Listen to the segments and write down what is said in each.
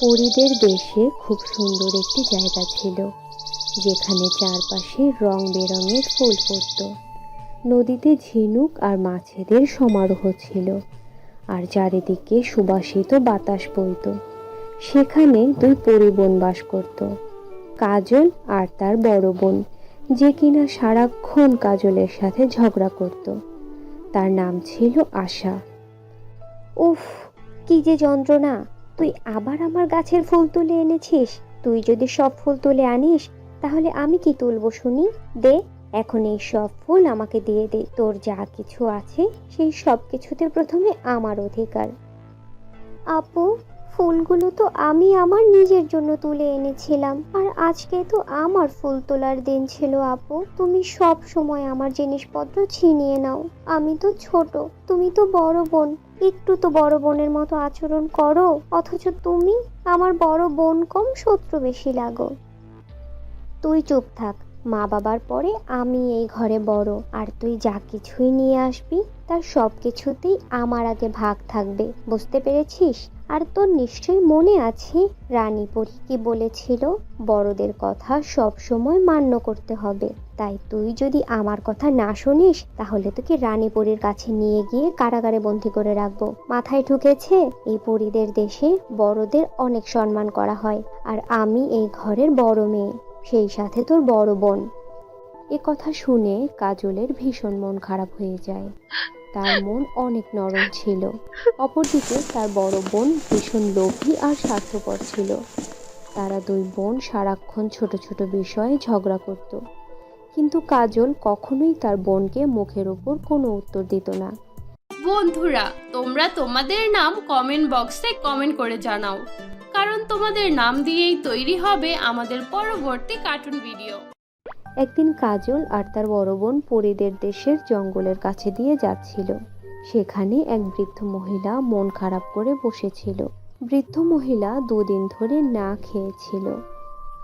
পরীদের দেশে খুব সুন্দর একটি জায়গা ছিল, যেখানে চারপাশে রং বেরঙের ফুল ফুটত। নদীতে ঝিনুক আর মাছেদের সমারোহ ছিল, আর চারিদিকে সুবাসিত বাতাস বইত। সেখানে দুই পরিবোন বাস করত, কাজল আর তার বড় বোন, যে কিনা সারাক্ষণ কাজলের সাথে ঝগড়া করত। তার নাম ছিল আশা। উফ, কি যে যন্ত্রণা! তুই আবার আমার গাছের ফুল তুলে এনেছিস? তুই যদি সব ফুল তুলে আনিস, তাহলে আমি কি তুলবো শুনি? দে, এখন এই সব ফুল আমাকে দিয়ে দে। তোর যা কিছু আছে, সেই সব কিছুতে প্রথমে আমার অধিকার। আপু ফুলগুলো তো আমি আমার নিজের জন্য তুলে এনেছিলাম। আর আজকে তো আমার ফুল তোলার দিন ছিল আপু। তুমি সব সময় আমার জিনিসপত্র ছিনিয়ে নাও। আমি তো ছোট। তুমি তো বড় বোন। একটু তো বড় বোনের মতো আচরণ করো। অথচ তুমি আমার বড় বোন কম শত্রু বেশি লাগো। তুই চুপ থাক। মা বাবার পরে আমি এই ঘরে বড়। আর তুই যা কিছুই নিয়ে আসবি, তার সব কিছুতেই আমার আগে ভাগ থাকবে। বুঝতে পেরেছিস? আর তোর নিশ্চয়ই মনে আছে? রানী পরী কি বলেছিল, বড়দের কথা সব সময় মান্য করতে হবে। তাই তুই যদি আমার কথা না শুনিস, তাহলে তোকে রানী পরীর কাছে নিয়ে গিয়ে কারাগারে বন্দি করে রাখব। মাথায় ঢুকেছে, এই পরীদের দেশে বড়দের অনেক সম্মান করা হয়, আর আমি এই ঘরের বড় মেয়ে, সেই সাথে তোর বড় বোন। এ কথা শুনে কাজলের ভীষণ মন খারাপ হয়ে যায়। তার মন অনেক নরম ছিল। অপরদিকে তার বড় বোন ভীষণ লোভী আর স্বার্থপর ছিল। তারা দুই বোন সারাক্ষণ ছোট ছোট বিষয়ে ঝগড়া করত। কিন্তু কাজল কখনোই তার বোনকে মুখের ওপর কোনো উত্তর দিত না। বন্ধুরা, তোমরা তোমাদের নাম কমেন্ট বক্সে কমেন্ট করে জানাও। কারণ তোমাদের নাম দিয়েই তৈরি হবে আমাদের পরবর্তী কার্টুন ভিডিও একদিন কাজল আর তার বড় বোন পরিদের দেশের জঙ্গলের কাছে দিয়ে যাচ্ছিল। সেখানে এক বৃদ্ধ মহিলা মন খারাপ করে বসেছিল। বৃদ্ধ মহিলা দুদিন ধরে না খেয়েছিল।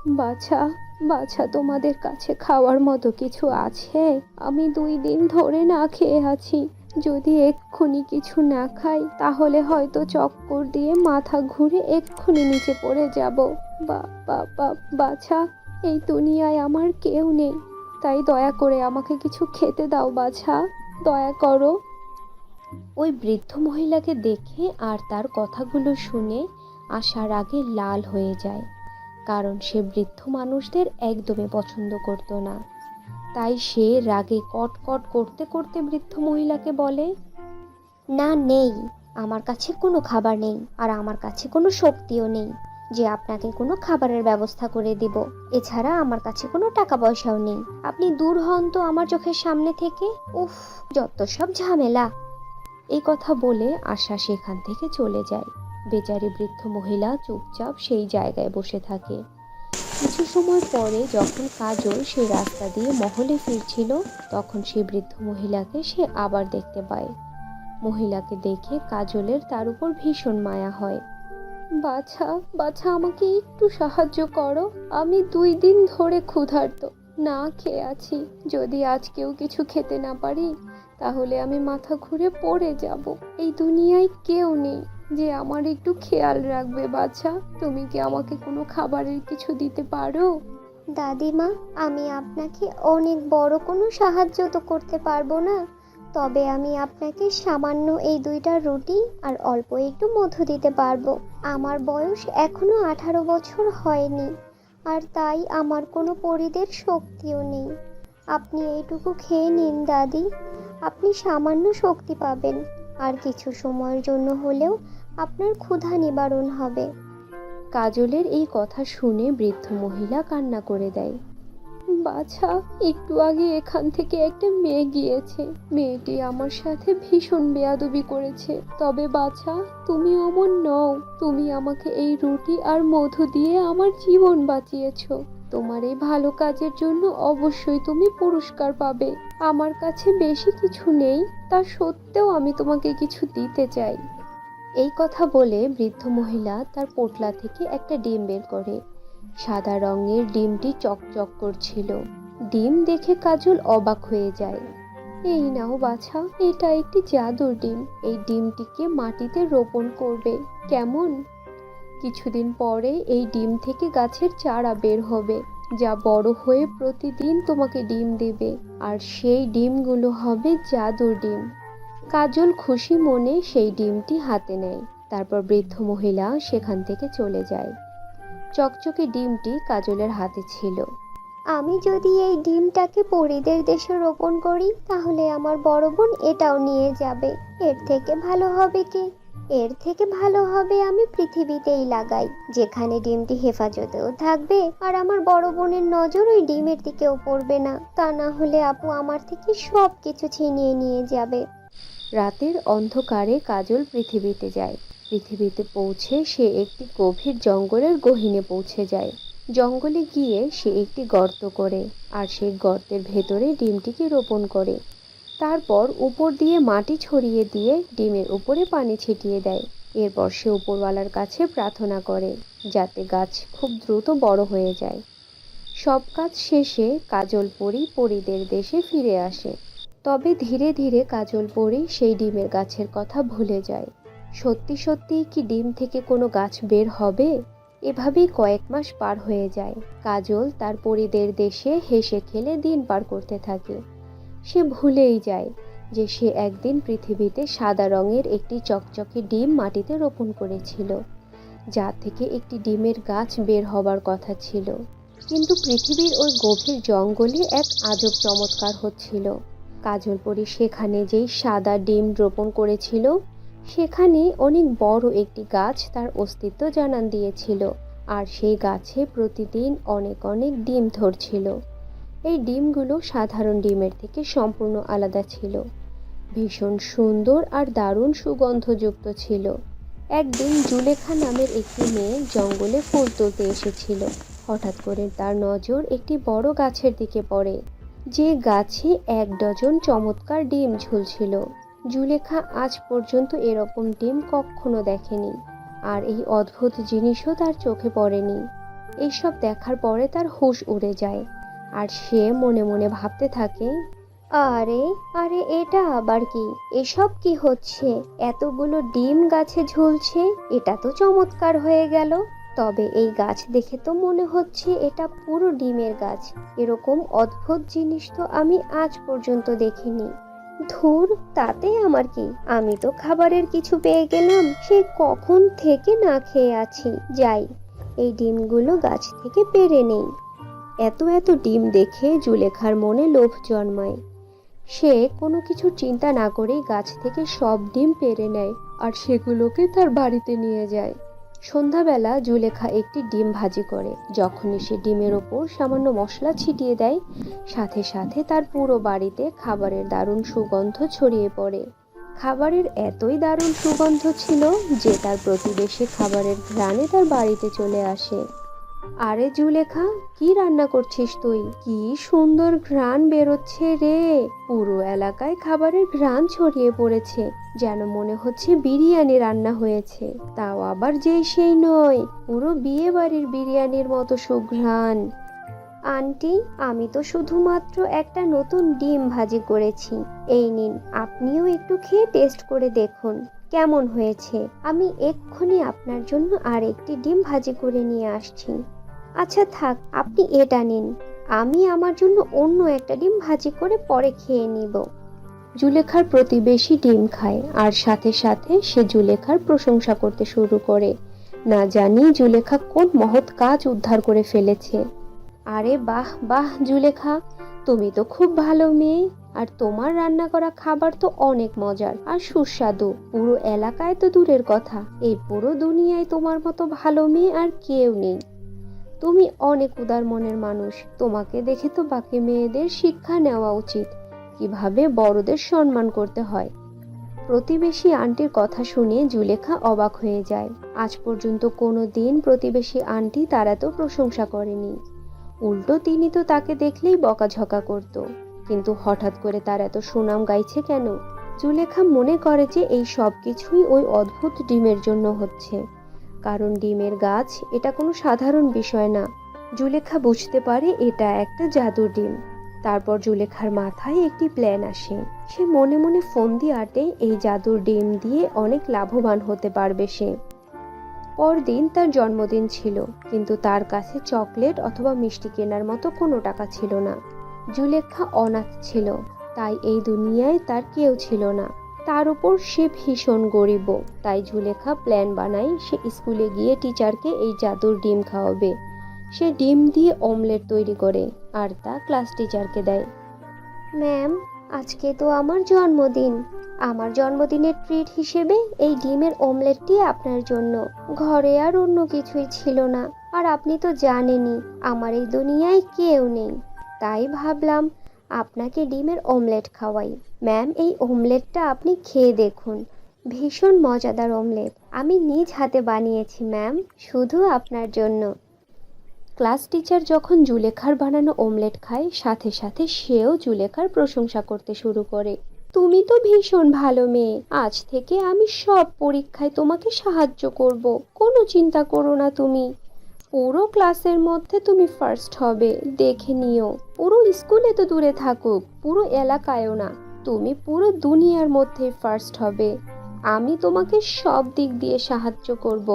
বাছা বাছা, তোমাদের কাছে খাওয়ার মতো কিছু আছে? আমি দুই দিন ধরে না খেয়ে আছি। যদি এক্ষুনি কিছু না খাই, তাহলে হয়তো চক্কর দিয়ে মাথা ঘুরে এক্ষুনি নিচে পড়ে যাব। বা বা বাছা এই দুনিয়ায় আমার কেউ নেই। তাই দয়া করে আমাকে কিছু খেতে দাও, বাছা। দয়া করো। ওই বৃদ্ধ মহিলাকে দেখে আর তার কথাগুলো শুনে আসার আগে লাল হয়ে যায়, কারণ সে বৃদ্ধ মানুষদের একদমই পছন্দ করতো না। তাই সে রাগে কটকট করতে করতে বৃদ্ধ মহিলাকে বলে, না, নেই। আমার কাছে কোনো খাবার নেই, আর আমার কাছে কোনো শক্তিও নেই। যে আপনাকে কোনো খাবারের ব্যবস্থা করে দিব। এছাড়া আমার কাছে কোনো টাকা পয়সাও নেই। আপনি দূর হন তো আমার চোখের সামনে থেকে। উফ, যত সব ঝামেলা। এই কথা বলে আশা সেখান থেকে চলে যায়। বেচারি বৃদ্ধ মহিলা চুপচাপ সেই জায়গায় বসে থাকে। কিছু সময় পরে যখন কাজল সেই রাস্তা দিয়ে মহলে ফিরছিল, তখন সেই বৃদ্ধ মহিলাকে সে আবার দেখতে পায়। মহিলাকে দেখে কাজলের তার উপর ভীষণ মায়া হয়। বাছা বাছা, আমাকে একটু সাহায্য করো। আমি দুই দিন ধরে ক্ষুধার্ত। না খেয়ে আছি। যদি আজকেও কিছু খেতে না পারি, তাহলে আমি মাথা ঘুরে পড়ে যাব। এই দুনিয়ায় কেউ নেই যে আমার একটু খেয়াল রাখবে, বাছা। তুমি কি আমাকে কোনো খাবারের কিছু দিতে পারো? দাদিমা, আমি আপনাকে অনেক বড় কোনো সাহায্য তো করতে পারব না। তবে আমি আপনাকে সামান্য এই দুইটা রুটি আর অল্প একটু মধু দিতে পারব। আমার বয়স এখনও আঠারো বছর হয়নি, আর তাই আমার কোনো পরিদের শক্তিও নেই। আপনি এইটুকু খেয়ে নিন, দাদি। আপনি সামান্য শক্তি পাবেন, আর কিছু সময়ের জন্য হলেও আপনার ক্ষুধা নিবারণ হবে। কাজলের এই কথা শুনে বৃদ্ধ মহিলা কান্না করে দেয়। বাছা, একটু আগে এখান থেকে একটা মেয়ে গিয়েছে। মেয়েটি আমার সাথে ভীষণ বেয়াদবি করেছে। তবে বাছা, তুমি অমন নও। তুমি আমাকে এই রুটি আর মধু দিয়ে আমার জীবন বাঁচিয়েছ। তোমার এই ভালো কাজের জন্য অবশ্যই তুমি পুরস্কার পাবে। আমার কাছে বেশি কিছু নেই, তা সত্ত্বেও আমি তোমাকে কিছু দিতে চাই। এই কথা বলে বৃদ্ধ মহিলা তার পোটলা থেকে একটা ডিম বের করে। সাদা রঙের ডিমটি চকচক করছিল। ডিম দেখে কাজল অবাক হয়ে যায়। এই নাও বাছা, এটা একটি জাদুর ডিম। এই ডিমটিকে মাটিতে রোপণ করবে। কেমন? কিছুদিন পরে এই ডিম থেকে গাছের চারা বের হবে, যা বড় হয়ে প্রতিদিন তোমাকে ডিম দেবে, আর সেই ডিমগুলো হবে জাদুর ডিম। কাজল খুশি মনে সেই ডিমটি হাতে নেয়। তারপর বৃদ্ধ মহিলা সেখান থেকে চলে যায়। চকচকে ডিমটি কাজলের হাতে ছিল। আমি যদি এই ডিমটাকে পরিদের দেশে রোপণ করি, তাহলে আমার বড় বোন এটাও নিয়ে যাবে। এর থেকে ভালো হবে কি? এর থেকে ভালো হবে আমি পৃথিবীতেই লাগাই, যেখানে ডিমটি হেফাজতেও থাকবে, আর আমার বড় বোনের নজর ওই ডিমের দিকেও পড়বে না। তা না হলে আপু আমার থেকে সব কিছু ছিনিয়ে নিয়ে যাবে। রাতের অন্ধকারে কাজল পৃথিবীতে যায়। পৃথিবীতে পৌঁছে সে একটি গভীর জঙ্গলের গহীনে পৌঁছে যায়। জঙ্গলে গিয়ে সে একটি গর্ত করে আর সেই গর্তের ভেতরে ডিমটিকে রোপণ করে। তারপর উপর দিয়ে মাটি ছড়িয়ে দিয়ে ডিমের উপরে পানি ছিটিয়ে দেয়। এরপর সে উপরওয়ালার কাছে প্রার্থনা করে যাতে গাছ খুব দ্রুত বড় হয়ে যায়। সব কাজ শেষে কাজল পরি পরিদের দেশে ফিরে আসে। তবে ধীরে ধীরে কাজল পরি সেই ডিমের গাছের কথা ভুলে যায়। সত্যি সত্যি কি ডিম থেকে কোনো গাছ বের হবে? এভাবেই কয়েক মাস পার হয়ে যায়। কাজল তার পরিদের দেশে হেসে খেলে দিন পার করতে থাকে। সে ভুলেই যায় যে সে একদিন পৃথিবীতে সাদা রঙের একটি চকচকে ডিম মাটিতে রোপণ করেছিল, যা থেকে একটি ডিমের গাছ বের হবার কথা ছিল। কিন্তু পৃথিবীর ওই গভীর জঙ্গলে এক আজব চমৎকার হচ্ছিল। কাজলপরি সেখানে যেই সাদা ডিম রোপণ করেছিল সেখানে অনেক বড় একটি গাছ তার অস্তিত্ব জানান দিয়েছিল, আর সেই গাছে প্রতিদিন অনেক অনেক ডিম ধরছিল। এই ডিমগুলো সাধারণ ডিমের থেকে সম্পূর্ণ আলাদা ছিল। ভীষণ সুন্দর আর দারুণ সুগন্ধযুক্ত ছিল। একদিন জুলেখা নামের একটি মেয়ে জঙ্গলে ফুল তুলতে এসেছিল। হঠাৎ করে তার নজর একটি বড় গাছের দিকে পড়ে। যে গাছে এক ডজন চমৎকার ডিম ঝুলছিল। জুলেখা আজ পর্যন্ত এরকম ডিম কখনো দেখেনি, আর এই অদ্ভুত জিনিসও তার চোখে পড়েনি। এইসব দেখার পরে তার হুঁশ উড়ে যায়, আর সে মনে মনে ভাবতে থাকে, আরে আরে এটা আবার কি? এসব কি হচ্ছে? এতগুলো ডিম গাছে ঝুলছে, এটা তো চমৎকার হয়ে গেল। তবে এই গাছ দেখে তো মনে হচ্ছে এটা পুরো ডিমের গাছ। এরকম অদ্ভুত জিনিস তো আমি আজ পর্যন্ত দেখিনি। ধুর, তাতে আমার কি? আমি তো খাবারের কিছু পেয়ে গেলাম, সে কখন থেকে না খেয়ে আছি? যাই, এই ডিমগুলো গাছ থেকে পেরে নেই। এত এত ডিম দেখে জুলেখার মনে লোভ জন্মায়। সে কোনো কিছু চিন্তা না করেই গাছ থেকে সব ডিম পেরে নেয়, আর সেগুলোকে তার বাড়িতে নিয়ে যায়। সন্ধ্যাবেলা জুলেখা একটি ডিম ভাজি করে। যখনই সে ডিমের ওপর সামান্য মশলা ছিটিয়ে দেয়, সাথে সাথে তার পুরো বাড়িতে খাবারের দারুণ সুগন্ধ ছড়িয়ে পড়ে। খাবারের এতই দারুণ সুগন্ধ ছিল যে তার প্রতিবেশী খাবারের ঘ্রাণে তার বাড়িতে চলে আসে। আরে জুলেখা, কি রান্না করছিস তুই? কি সুন্দর ঘ্রাণ বেরোচ্ছে রে। পুরো এলাকায় খাবারের ঘ্রাণ ছড়িয়ে পড়েছে, যেন মনে হচ্ছে বিরিয়ানি রান্না হয়েছে। তাও আবার যেই সেই নয়, পুরো বিয়ে বাড়ির বিরিয়ানির মতো সুঘ্রাণ। আন্টি, আমি তো শুধুমাত্র একটা নতুন ডিম ভাজি করেছি। এই নিন, আপনিও একটু খেয়ে টেস্ট করে দেখুন। কেমন হয়েছে? আমি এক্ষুনি আপনার জন্য আর একটি ডিম ভাজি করে নিয়ে আসছি। আচ্ছা থাক, আপনি এটা নিন। আমি আমার জন্য অন্য একটা ডিম ভাজি করে পরে খেয়ে নিব। জুলেখার প্রতিবেশী ডিম খায়, আর সাথে সাথে সে জুলেখার প্রশংসা করতে শুরু করে। না জানি জুলেখা কোন মহৎ কাজ উদ্ধার করে ফেলেছে। আরে বাহ বাহ জুলেখা, তুমি তো খুব ভালো মেয়ে। আর তোমার রান্না করা খাবার তো অনেক মজার আর সুস্বাদু। পুরো এলাকায় তো দূরের কথা। এই পুরো দুনিয়ায় তোমার মতো ভালো মেয়ে আর কেউ নেই। তুমি অনেক উদার মনের মানুষ। তোমাকে দেখে তো বাকি মেয়েদের শিক্ষা নেওয়া উচিত। কীভাবে বড়দের সম্মান করতে হয়। প্রতিবেশী আন্টির কথা শুনে জুলেখা অবাক হয়ে যায়। আজ পর্যন্ত কোনো দিন প্রতিবেশী আন্টি তার এত প্রশংসা করেনি। উল্টো তিনি তো তাকে দেখলেই বকাঝকা করত। কিন্তু হঠাৎ করে তার এত সুনাম গাইছে কেন? জুলেখা মনে করে যে এই সব কিছুই ওই অদ্ভুত ডিমের জন্য হচ্ছে। কারণ ডিমের গাছ এটা কোনো সাধারণ বিষয় না। জুলেখা বুঝতে পারে এটা একটা জাদুর ডিম। তারপর জুলেখার মাথায় একটি প্ল্যান আসে। সে মনে মনে ফোন দিয়ে আটে, এই জাদুর ডিম দিয়ে অনেক লাভবান হতে পারবে সে। পরদিন তার জন্মদিন ছিল, কিন্তু তার কাছে চকলেট অথবা মিষ্টি কেনার মতো কোনো টাকা ছিল না। জুলেখা অনাথ ছিল, তাই এই দুনিয়ায় তার কেউ ছিল না। তার উপর সে ভীষণ গরিব, তাই জুলেখা প্ল্যান বানায় সে স্কুলে গিয়ে টিচারকে এই জাদুর ডিম খাওয়াবে। সে ডিম দিয়ে অমলেট তৈরি করে আর তা ক্লাস টিচারকে দেয়। ম্যাম, আজকে তো আমার জন্মদিন। আমার জন্মদিনের ট্রিট হিসেবে এই ডিমের অমলেটটি আপনার জন্য। ঘরে আর অন্য কিছুই ছিল না। আর আপনি তো জানেনই, আমার এই দুনিয়ায় কেউ নেই। তাই ভাবলাম আপনাকে ডিমের অমলেট খাওয়াই। ম্যাম, এই অমলেটটা আপনি খেয়ে দেখুন। ভীষণ মজাদার অমলেট। আমি নিজ হাতে বানিয়েছি, ম্যাম, শুধু আপনার জন্য। ক্লাস টিচার যখন জুলেখার বানানো অমলেট খায়, সাথে সাথে সেও জুলেখার প্রশংসা করতে শুরু করে। তুমি তো ভীষণ ভালো মেয়ে। আজ থেকে আমি সব পরীক্ষায় তোমাকে সাহায্য করব। কোনো চিন্তা করো না তুমি। পুরো ক্লাসের মধ্যে তুমি ফার্স্ট হবে, দেখে নিও। পুরো স্কুলে তো দূরে থাকুক, পুরো এলাকায়ও না। তুমি পুরো দুনিয়ার মধ্যে ফার্স্ট হবে। আমি তোমাকে সব দিক দিয়ে সাহায্য করব।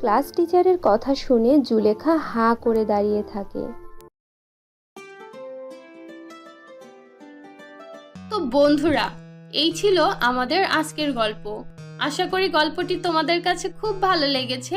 ক্লাস টিচারের কথা শুনে জুলেখা হা করে দাঁড়িয়ে থাকে। তো বন্ধুরা, এই ছিল আমাদের আজকের গল্প। আশা করি গল্পটি তোমাদের কাছে খুব ভালো লেগেছে।